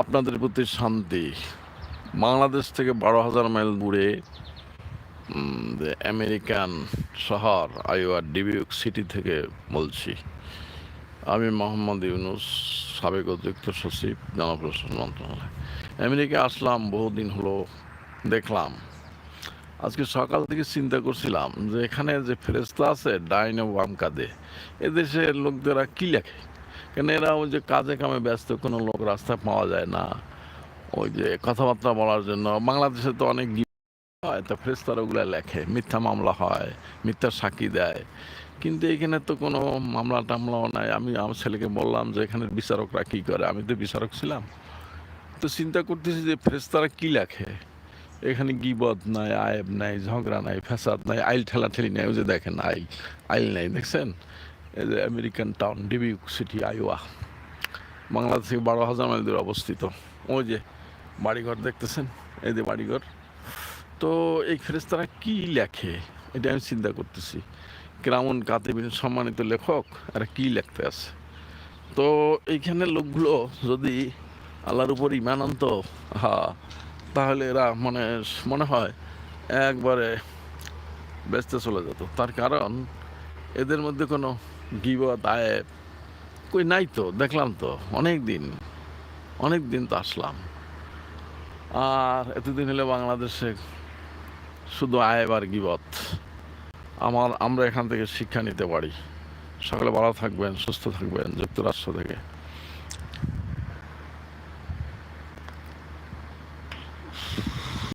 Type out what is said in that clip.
আপনাদের প্রতি শান্তি। বাংলাদেশ থেকে বারো হাজার মাইল দূরে আমেরিকান শহর আইওয়া ডিবিউক সিটি থেকে বলছি। আমি মোহাম্মদ ইউনুস, সাবেক অতিরিক্ত সচিব জনপ্রশাসন মন্ত্রণালয়। আমেরিকা আসলাম, বহুদিন হলো দেখলাম। আজকে সকাল থেকে চিন্তা করছিলাম যে এখানে যে ফেরেস্তা আছে, ডাইন ও এদেশের লোকদেরা কি লেখে? কেন এরা ওই যে কাজে কামে ব্যস্ত, কোনো লোক রাস্তায় পাওয়া যায় না। ওই যে কথাবার্তা বলার জন্য। বাংলাদেশে তো অনেক হয়, তা ফেরেস্তারা ওগুলো লেখে, মিথ্যা মামলা হয়, মিথ্যা সাক্ষী দেয়। কিন্তু এখানে তো কোনো মামলা টামলাও নাই। আমি, আমার ছেলেকে বললাম যে এখানে বিচারকরা কী করে? আমি তো বিচারক ছিলাম। তো চিন্তা করতেছি যে ফেরেস্তারা কী লেখে? এখানে গিবদ নাই, আয়েব নাই, ঝগড়া নাই, ফ্যাসাদ নাই, আইল ঠেলাঠেলি নাই, ওই যে দেখেন, আইল আইল নাই, দেখছেন? American town Dubuque city Iowa Bangladesh থেকে বারো হাজার মাইল দূরে অবস্থিত। ওই যে বাড়িঘর দেখতেছেন? এই যে বাড়িঘর। তো এই ফেরেস্তারা কি লেখে? এটা আমি চিন্তা করতেছি। কেরামন কাতিবিন সম্মানিত লেখক আর কি লেখতে আছে? তো এইখানে লোকগুলো যদি আল্লাহর উপর ইমান আনতো হ্যাঁ তাহলে এরা মানে মনে হয় একবারে ব্যস্ত চলে যেত। তার কারণ এদের মধ্যে কোনো গিবত আয়েব কই নাই তো, দেখলাম তো, অনেক দিন অনেক দিন তো আসলাম। আর এতদিন হলে বাংলাদেশে শুধু আয়েব আর গিবত। আমার, আমরা এখান থেকে শিক্ষা নিতে পারি। সকালে ভালো থাকবেন, সুস্থ থাকবেন, যুক্তরাষ্ট্র থেকে।